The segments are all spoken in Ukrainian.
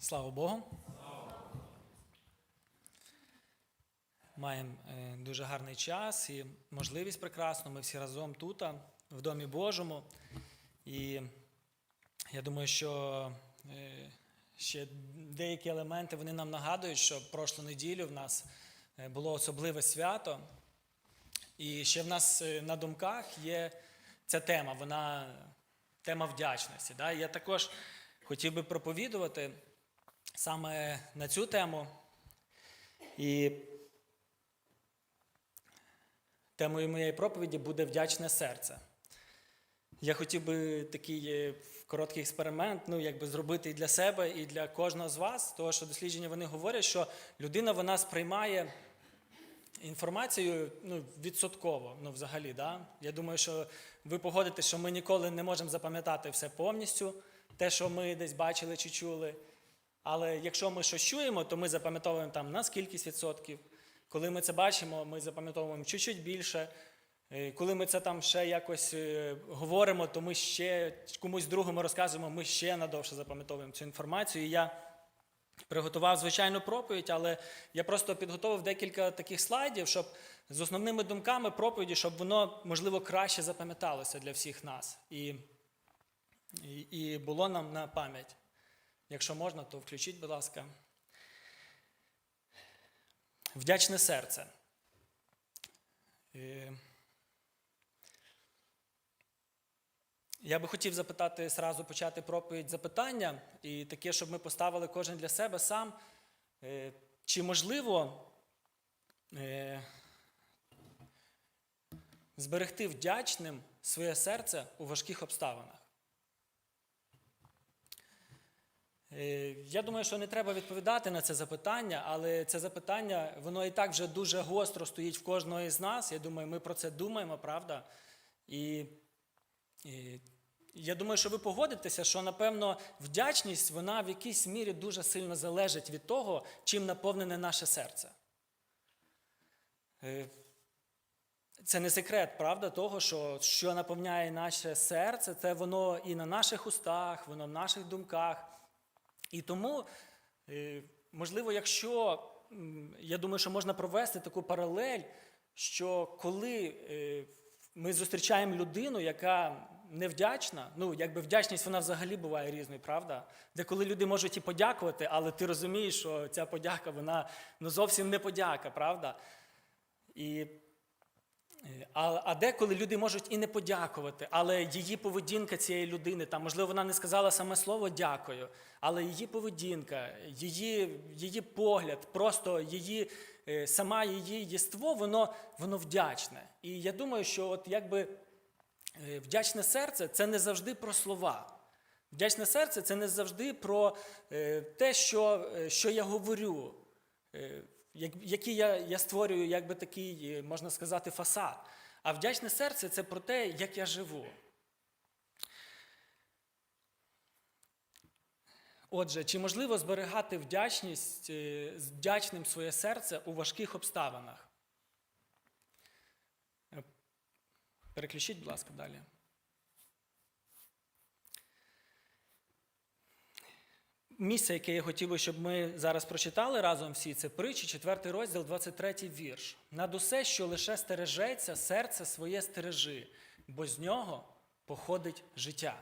Слава Богу. Маємо е, дуже гарний час і можливість прекрасну. Ми всі разом тут, в Домі Божому. І я думаю, що е, ще деякі елементи вони нам нагадують, що прошлу неділю в нас е, було особливе свято. І ще в нас на думках є ця тема, вона тема вдячності. Да? Я також хотів би проповідувати саме на цю тему. І темою моєї проповіді буде вдячне серце. Я хотів би такий е, короткий експеримент, ну, якби зробити і для себе, і для кожного з вас, тому що дослідження вони говорять, що людина вона сприймає інформацію ну, відсотково, ну, взагалі. Да? Я думаю, що ви погодитесь, що ми ніколи не можемо запам'ятати все повністю, те, що ми десь бачили чи чули. Але якщо ми щось чуємо, то ми запам'ятовуємо там на скількись відсотків. Коли ми це бачимо, ми запам'ятовуємо чуть-чуть більше. Е, Коли ми це там ще якось е, говоримо, то ми ще комусь другому розказуємо, ми ще надовше запам'ятовуємо цю інформацію. І я приготував звичайну проповідь, але я просто підготовив декілька таких слайдів, щоб з основними думками проповіді, щоб воно, можливо, краще запам'яталося для всіх нас і, і, і було нам на пам'ять. Якщо можна, то включіть, будь ласка. Вдячне серце. Е, Я би хотів запитати, зразу почати проповідь запитання, і таке, щоб ми поставили кожен для себе сам. Е, Чи можливо е, зберегти вдячним своє серце у важких обставинах? Е, Я думаю, що не треба відповідати на це запитання, але це запитання, воно і так вже дуже гостро стоїть в кожного із нас. Я думаю, ми про це думаємо, правда? І, і я думаю, що ви погодитеся, що, напевно, вдячність, вона в якійсь мірі дуже сильно залежить від того, чим наповнене наше серце. Е, Це не секрет, правда, того, що що наповняє наше серце, це воно і на наших устах, воно в наших думках. І тому, е, можливо, якщо я думаю, що можна провести таку паралель, що коли е, ми зустрічаємо людину, яка невдячна, ну, якби вдячність вона взагалі буває різною, правда? Де коли люди можуть і подякувати, але ти розумієш, що ця подяка, вона ну, зовсім не подяка, правда? І А, а деколи люди можуть і не подякувати, але її поведінка цієї людини, там, можливо, вона не сказала саме слово дякую, але її поведінка, її, її погляд, просто її, е, сама її єство, воно, воно вдячне. І я думаю, що от якби е, вдячне серце це не завжди про слова. Вдячне серце це не завжди про е, те, що, що я говорю. Який я, я створюю, якби такий, е, можна сказати, фасад. А вдячне серце це про те, як я живу. Отже, чи можливо зберігати вдячність, е, вдячним своє серце у важких обставинах? Е, Переключіть, будь ласка, далі. Місце, яке я хотів би, щоб ми зараз прочитали разом всі, це притчі, 4 розділ, 23 вірш. Над усе, що лише стережеться, серце своє стережи, бо з нього походить життя.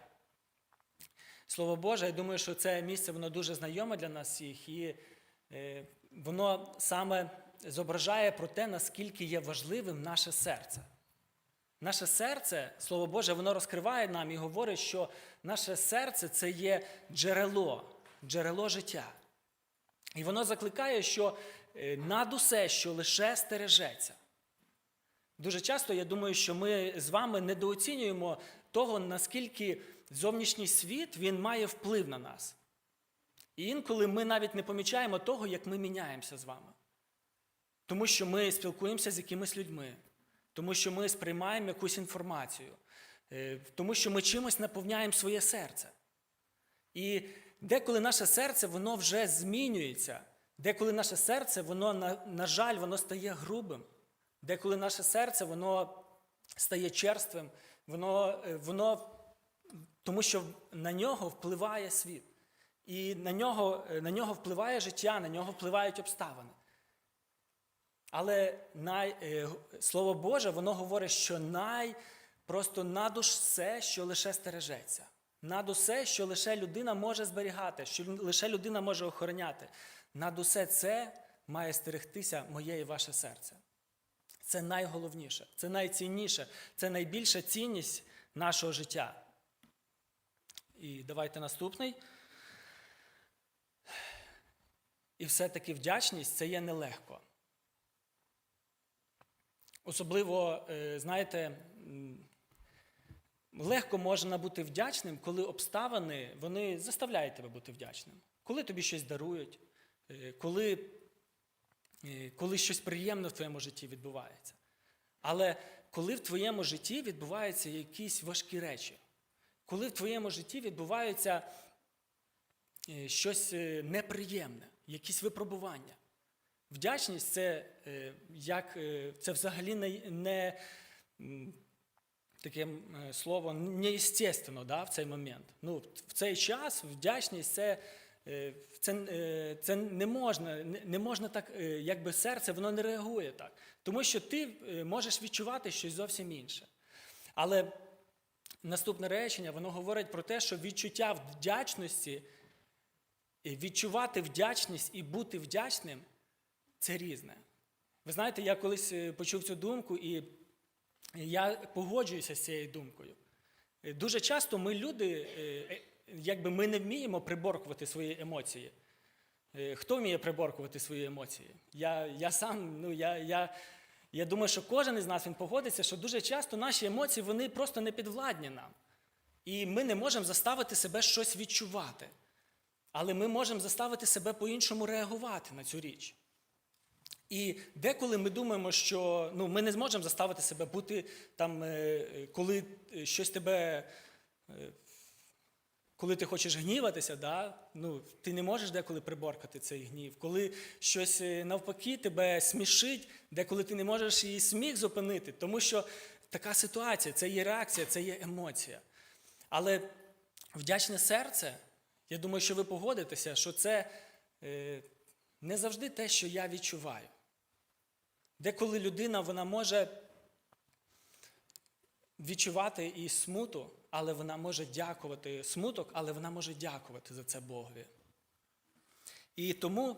Слово Боже, я думаю, що це місце воно дуже знайоме для нас всіх, і е, воно саме зображає про те, наскільки є важливим наше серце. Наше серце, Слово Боже, воно розкриває нам і говорить, що наше серце це є джерело, джерело життя. І воно закликає, що е, над усе, що лише стережеться. Дуже часто я думаю, що ми з вами недооцінюємо того, наскільки зовнішній світ він має вплив на нас. І інколи ми навіть не помічаємо того, як ми міняємося з вами. Тому що ми спілкуємося з якимись людьми, тому що ми сприймаємо якусь інформацію, е, тому що ми чимось наповняємо своє серце. І деколи наше серце воно вже змінюється, деколи наше серце, воно, на, на жаль, воно стає грубим, деколи наше серце воно стає черствим, воно, е, воно, тому що на нього впливає світ. І на нього, е, на нього впливає життя, на нього впливають обставини. Але най, е, Слово Боже, воно говорить, що най, просто над усе, що лише стережеться. Над усе, що лише людина може зберігати, що лише людина може охороняти. Над усе це має стерегтися моє і ваше серце. Це найголовніше, це найцінніше, це найбільша цінність нашого життя. І давайте наступний. І все-таки вдячність це є нелегко. Особливо, е, знаєте, легко можна бути вдячним, коли обставини вони заставляють тебе бути вдячним. Коли тобі щось дарують, е, коли, е, коли щось приємне в твоєму житті відбувається. Але коли в твоєму житті відбуваються якісь важкі речі, коли в твоєму житті відбувається е, щось неприємне, якісь випробування. Вдячність це, як, це взагалі не, не таке е, слово неестественно да, в цей момент. Ну, в цей час вдячність це, е, це, е, це не можна, не, можна так, якби серце воно не реагує так. Тому що ти можеш відчувати щось зовсім інше. Але наступне речення воно говорить про те, що відчуття вдячності, відчувати вдячність і бути вдячним це різне. Ви знаєте, я колись почув цю думку, і я погоджуюся з цією думкою. Е, Дуже часто ми люди, е, е, якби ми не вміємо приборкувати свої емоції. Хто вміє приборкувати свої емоції? Я, я сам, ну я, я, я думаю, що кожен із нас він погодиться, що дуже часто наші емоції вони просто не підвладні нам. І ми не можемо заставити себе щось відчувати. Але ми можемо заставити себе по-іншому реагувати на цю річ. І деколи ми думаємо, що ну, ми не зможемо заставити себе бути там, е, коли е, щось тебе, е, коли ти хочеш гніватися, да? ну, ти не можеш деколи приборкати цей гнів. Коли щось навпаки тебе смішить, деколи ти не можеш і сміх зупинити, тому що така ситуація, це є реакція, це є емоція. Але вдячне серце, я думаю, що ви погодитеся, що це не завжди те, що я відчуваю. Деколи людина вона може відчувати і смуту, але вона може дякувати смуток, але вона може дякувати за це Богові. І тому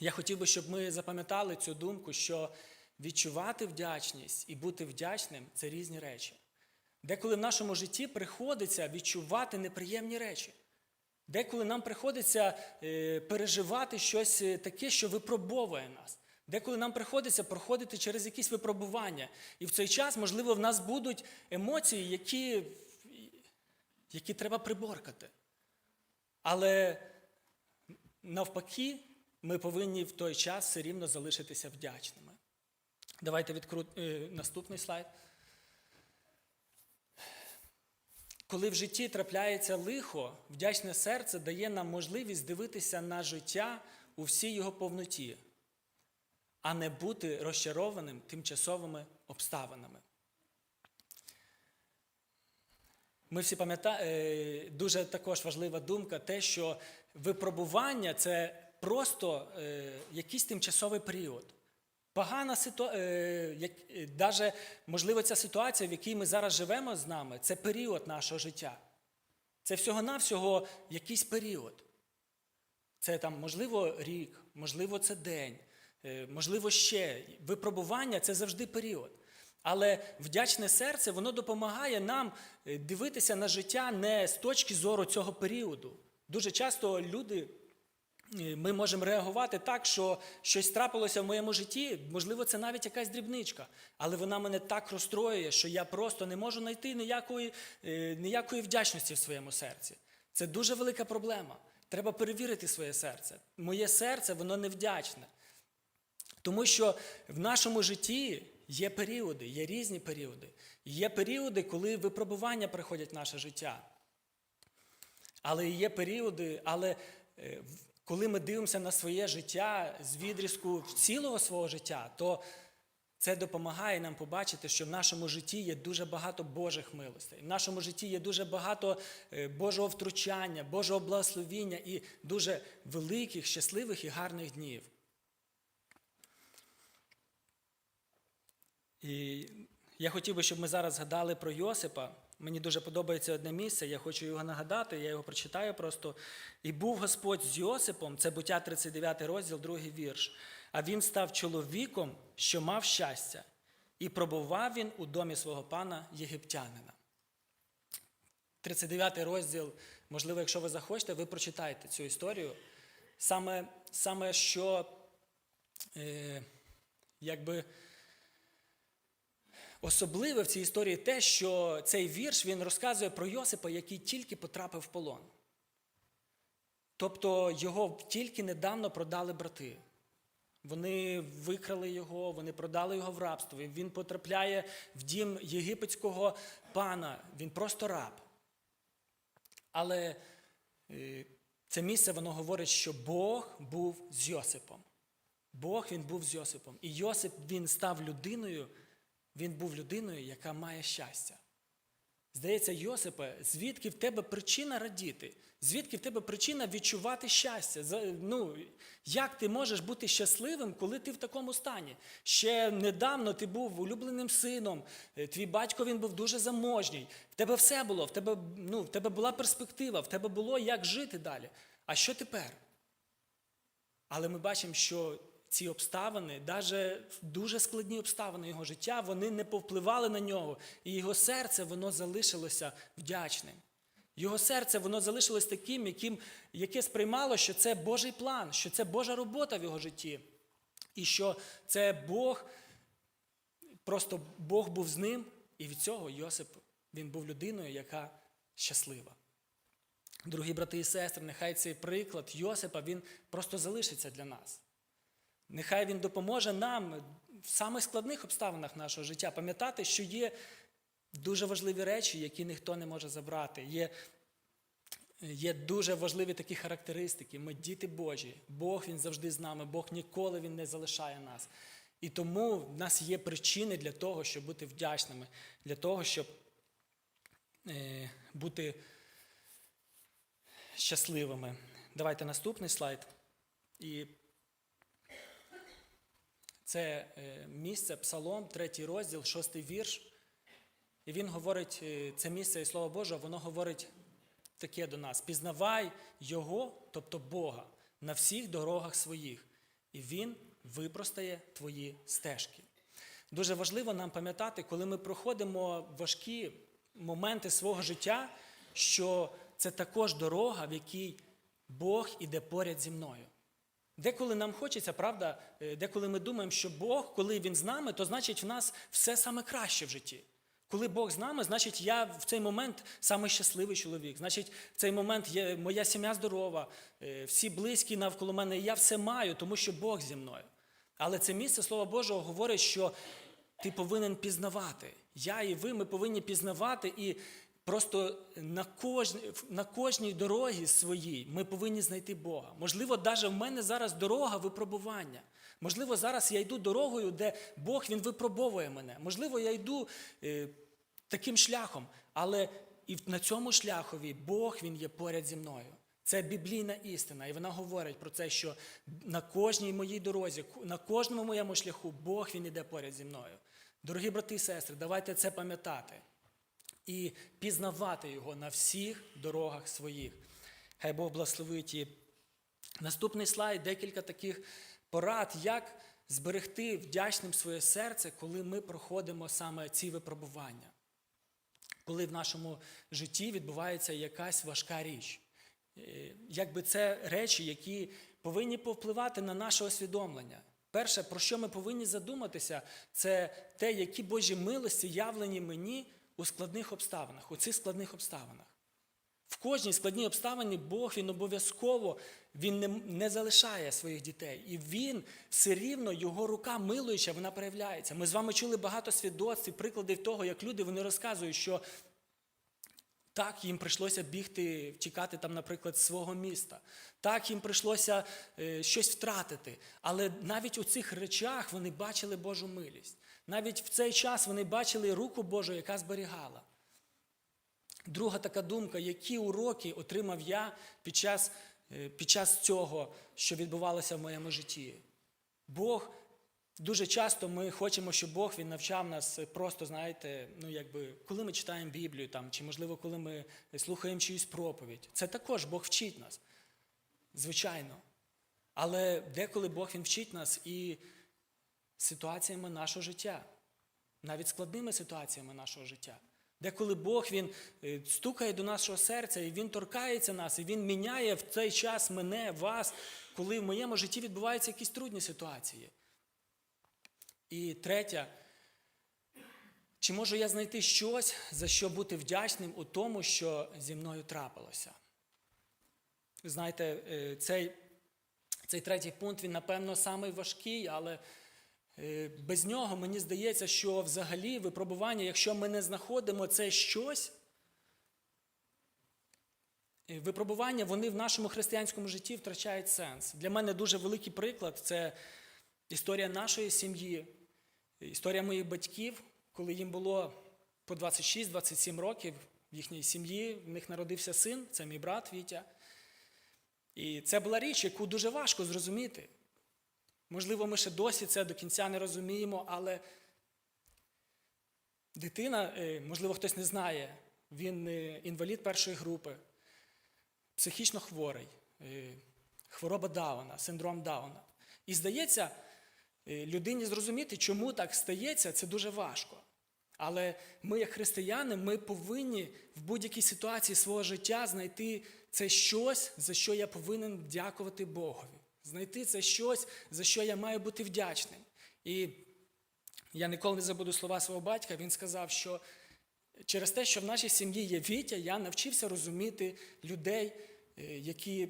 я хотів би, щоб ми запам'ятали цю думку, що відчувати вдячність і бути вдячним це різні речі. Деколи в нашому житті приходиться відчувати неприємні речі. Деколи нам приходиться е, переживати щось е, таке, що випробовує нас. Деколи нам приходиться проходити через якісь випробування. І в цей час, можливо, в нас будуть емоції, які, які треба приборкати. Але навпаки, ми повинні в той час все рівно залишитися вдячними. Давайте відкру... е, наступний слайд. Коли в житті трапляється лихо, вдячне серце дає нам можливість дивитися на життя у всій його повноті, а не бути розчарованим тимчасовими обставинами. Ми всі пам'ятаємо, дуже також важлива думка, те, що випробування це просто е, якийсь тимчасовий період. Погана ситуація, навіть, можливо, ця ситуація, в якій ми зараз живемо з нами, це період нашого життя. Це всього-навсього якийсь період. Це там, можливо, рік, можливо, це день, е, можливо, ще. Випробування це завжди період. Але вдячне серце, воно допомагає нам е, дивитися на життя не з точки зору цього періоду. Дуже часто люди. Е, Ми можемо реагувати так, що щось трапилося в моєму житті, можливо, це навіть якась дрібничка, але вона мене так розстроює, що я просто не можу знайти ніякої, е, ніякої вдячності в своєму серці. Це дуже велика проблема. Треба перевірити своє серце. Моє серце, воно невдячне. Тому що в нашому житті є періоди, є різні періоди. Є періоди, коли випробування приходять в наше життя. Але є періоди, але е, коли ми дивимося на своє життя з відрізку цілого свого життя, то Це допомагає нам побачити, що в нашому житті є дуже багато Божих милостей. В нашому житті є дуже багато е, Божого втручання, Божого благословіння і дуже великих, щасливих і гарних днів. І я хотів би, щоб ми зараз згадали про Йосипа. Мені дуже подобається одне місце, я хочу його нагадати, я його прочитаю просто. І був Господь з Йосипом, це буття 39 розділ, другий вірш. А він став чоловіком, що мав щастя, і пробував він у домі свого пана єгиптянина. 39 розділ, можливо, якщо ви захочете, ви прочитаєте цю історію. Саме, саме що, е, якби. Особливе в цій історії те, що цей вірш він розказує про Йосипа, який тільки потрапив в полон. Тобто його тільки недавно продали брати. Вони викрали його, вони продали його в рабство. Він потрапляє в дім єгипетського пана. Він просто раб. Але е, це місце воно говорить, що Бог був з Йосипом. Бог він був з Йосипом. І Йосип він став людиною. Він був людиною, яка має щастя. Здається, Йосипе, звідки в тебе причина радіти? Звідки в тебе причина відчувати щастя? Ну, як ти можеш бути щасливим, коли ти в такому стані? Ще недавно ти був улюбленим сином, е, твій батько він був дуже заможній. В тебе все було, в тебе, ну, в тебе була перспектива, в тебе було як жити далі. А що тепер? Але ми бачимо, що ці обставини, навіть дуже складні обставини його життя, вони не повпливали на нього, і його серце воно залишилося вдячним. Його серце воно залишилось таким, яким, яке сприймало, що це Божий план, що це Божа робота в його житті, і що це Бог, просто Бог був з ним, і від цього Йосип він був людиною, яка щаслива. Дорогі брати і сестри, нехай цей приклад Йосипа він просто залишиться для нас. Нехай він допоможе нам в самих складних обставинах нашого життя пам'ятати, що є дуже важливі речі, які ніхто не може забрати. Є, є дуже важливі такі характеристики. Ми діти Божі. Бог він завжди з нами, Бог ніколи він не залишає нас. І тому в нас є причини для того, щоб бути вдячними, для того, щоб е, бути щасливими. Давайте наступний слайд. І це е, місце, Псалом, третій розділ, шостий вірш. І він говорить, е, це місце і Слово Боже, воно говорить таке до нас: пізнавай Його, тобто Бога, на всіх дорогах своїх, і Він випростає твої стежки. Дуже важливо нам пам'ятати, коли ми проходимо важкі моменти свого життя, що це також дорога, в якій Бог іде поряд зі мною. Деколи нам хочеться, правда, е, деколи ми думаємо, що Бог, коли Він з нами, то значить в нас все саме краще в житті. Коли Бог з нами, значить я в цей момент самий щасливий чоловік. Значить, в цей момент є моя сім'я здорова, е, всі близькі навколо мене, я все маю, тому що Бог зі мною. Але це місце Слова Божого говорить, що ти повинен пізнавати. Я і ви, ми повинні пізнавати і просто на кожній, на кожній дорогі своїй ми повинні знайти Бога. Можливо, навіть в мене зараз дорога випробування. Можливо, зараз я йду дорогою, де Бог Він випробовує мене. Можливо, я йду е, таким шляхом, але і на цьому шляхові Бог Він є поряд зі мною. Це біблійна істина, і вона говорить про це, що на кожній моїй дорозі, на кожному моєму шляху Бог Він іде поряд зі мною. Дорогі брати і сестри, давайте це пам'ятати і пізнавати його на всіх дорогах своїх. Хай Бог благословить наступний слайд декілька таких порад, як зберегти вдячним своє серце, коли ми проходимо саме ці випробування. Коли в нашому житті відбувається якась важка річ. Е, Якби це речі, які повинні повпливати на наше усвідомлення. Перше, про що ми повинні задуматися, це те, які Божі милості явлені мені у складних обставинах, у цих складних обставинах. В кожній складній обставині Бог він обов'язково він не, не залишає своїх дітей. І він все рівно, його рука милуюча, вона проявляється. Ми з вами чули багато свідоцтв, прикладів того, як люди вони розказують, що так, їм прийшлося бігти, втікати там, наприклад, з свого міста. Так, їм прийшлося е, щось втратити. Але навіть у цих речах вони бачили Божу милість. Навіть в цей час вони бачили руку Божу, яка зберігала. Друга така думка, які уроки отримав я під час, е, під час цього, що відбувалося в моєму житті. Бог дуже часто ми хочемо, щоб Бог він навчав нас просто, знаєте, ну якби коли ми читаємо Біблію, там, чи можливо, коли ми слухаємо чиюсь проповідь. Це також Бог вчить нас. Звичайно. Але деколи Бог він вчить нас і ситуаціями нашого життя, навіть складними ситуаціями нашого життя. Деколи Бог він е, стукає до нашого серця, і Він торкається нас, і Він міняє в цей час мене, вас, коли в моєму житті відбуваються якісь трудні ситуації. І третє, чи можу я знайти щось, за що бути вдячним у тому, що зі мною трапилося? Знаєте, е, цей, цей третій пункт, він, напевно, самий важкий, але без нього мені здається, що взагалі випробування, якщо ми не знаходимо це щось, е, випробування вони в нашому християнському житті втрачають сенс. Для мене дуже великий приклад це історія нашої сім'ї, історія моїх батьків, коли їм було по 26-27 років в їхній сім'ї, в них народився син, це мій брат Вітя. І це була річ, яку дуже важко зрозуміти. Можливо, ми ще досі це до кінця не розуміємо, але дитина, е, можливо, хтось не знає, він е, інвалід першої групи, психічно хворий, е, хвороба Дауна, синдром Дауна. І здається, людині зрозуміти, чому так стається, це дуже важко. Але ми, як християни, ми повинні в будь-якій ситуації свого життя знайти це щось, за що я повинен дякувати Богові. Знайти це щось, за що я маю бути вдячним. І я ніколи не забуду слова свого батька. Він сказав, що через те, що в нашій сім'ї є Вітя, я навчився розуміти людей, е, які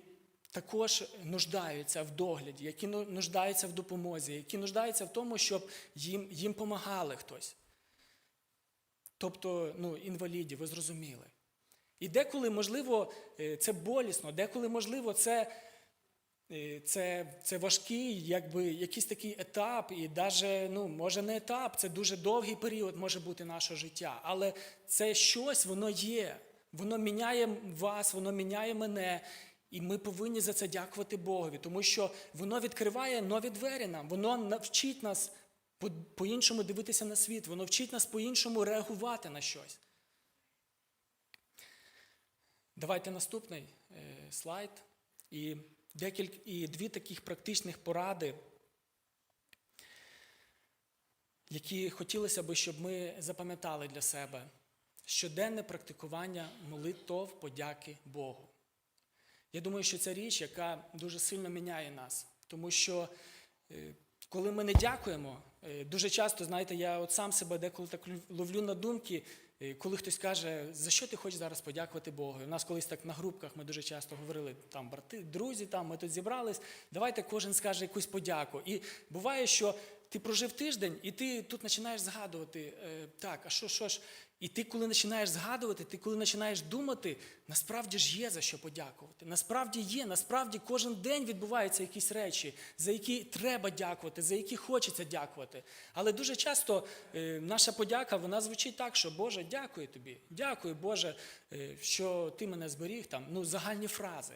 також нуждаються в догляді, які ну- нуждаються в допомозі, які нуждаються в тому, щоб їм, їм помагали хтось. Тобто, ну, інвалідів, ви зрозуміли. І деколи, можливо, е, це болісно, деколи, можливо, це, це, це важкий, якби якийсь такий етап, і навіть, ну, може не етап, це дуже довгий період може бути нашого життя. Але це щось, воно є. Воно міняє вас, воно міняє мене. І ми повинні за це дякувати Богові, тому що воно відкриває нові двері нам, воно навчить нас по- по-іншому дивитися на світ, воно вчить нас по-іншому реагувати на щось. Давайте наступний е, слайд. І, декілька, і дві таких практичних поради, які хотілося б, щоб ми запам'ятали для себе. Щоденне практикування молитов подяки Богу. Я думаю, що це річ, яка дуже сильно міняє нас. Тому що е, коли ми не дякуємо, е, дуже часто, знаєте, я от сам себе деколи так ловлю на думки, коли хтось каже, за що ти хочеш зараз подякувати Богу? У нас колись так на групках ми дуже часто говорили, там брати, друзі, там ми тут зібрались, давайте кожен скаже якусь подяку. І буває, що ти прожив тиждень, і ти тут починаєш згадувати, е, так, а що, що ж? І ти, коли починаєш згадувати, ти коли починаєш думати, насправді ж є за що подякувати. Насправді є, насправді кожен день відбуваються якісь речі, за які треба дякувати, за які хочеться дякувати. Але дуже часто е, наша подяка вона звучить так, що Боже, дякую тобі, дякую, Боже, е, що ти мене зберіг там. Ну, загальні фрази.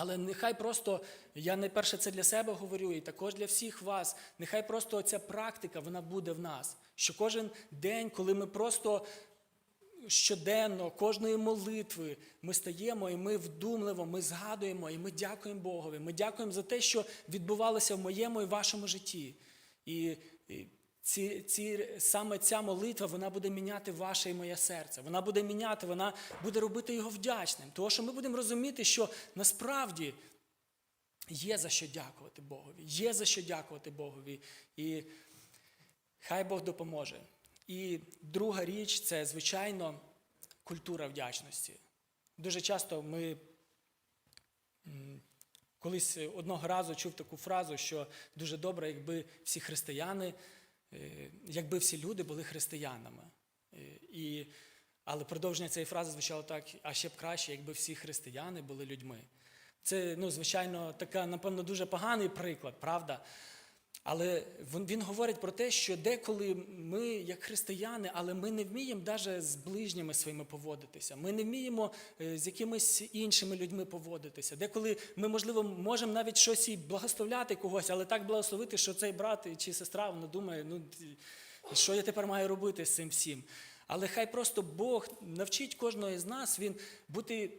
Але нехай просто, я найперше це для себе говорю, і також для всіх вас, нехай просто ця практика вона буде в нас. Що кожен день, коли ми просто щоденно, кожної молитви, ми стаємо і ми вдумливо, ми згадуємо, і ми дякуємо Богові. Ми дякуємо за те, що відбувалося в моєму і вашому житті. І, ці, ці, саме ця молитва вона буде міняти ваше і моє серце. Вона буде міняти, вона буде робити його вдячним. Тому що ми будемо розуміти, що насправді є за що дякувати Богові. Є за що дякувати Богові. І хай Бог допоможе. І друга річ це, звичайно, культура вдячності. Дуже часто ми колись одного разу чув таку фразу, що дуже добре, якби всі християни, якби всі люди були християнами. Е, І, але продовження цієї фрази звучало так, а ще б краще, якби всі християни були людьми. Це, ну, звичайно, така, напевно, дуже поганий приклад, правда? Але він, говорить про те, що деколи ми, як християни, але ми не вміємо навіть з ближніми своїми поводитися. Ми не вміємо е, з якимись іншими людьми поводитися. Деколи ми, можливо, можемо навіть щось і благословляти когось, але так благословити, що цей брат чи сестра вона думає, ну що я тепер маю робити з цим всім. Але хай просто Бог навчить кожного з нас він бути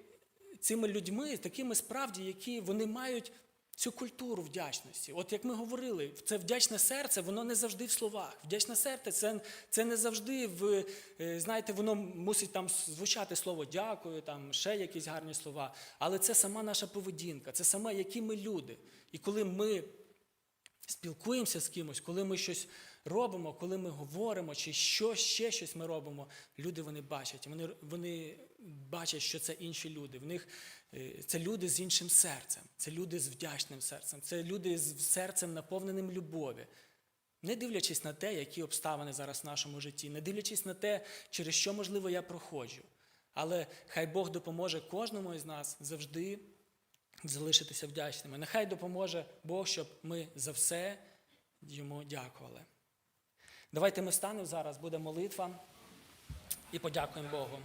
цими людьми, такими справді, які вони мають цю культуру вдячності. От як ми говорили, це вдячне серце, воно не завжди в словах. Вдячне серце це, це не завжди в, е, знаєте, воно мусить там звучати слово дякую, там ще якісь гарні слова. Але це сама наша поведінка, це саме які ми люди. І коли ми спілкуємося з кимось, коли ми щось робимо, коли ми говоримо, чи що ще щось ми робимо, люди вони бачать. Вони, вони бачать, що це інші люди. В них це люди з іншим серцем, це люди з вдячним серцем, це люди з серцем наповненим любові. Не дивлячись на те, які обставини зараз в нашому житті, не дивлячись на те, через що, можливо, я проходжу. Але хай Бог допоможе кожному із нас завжди залишитися вдячними. Нехай допоможе Бог, щоб ми за все йому дякували. Давайте ми станемо зараз, буде молитва і подякуємо Богу.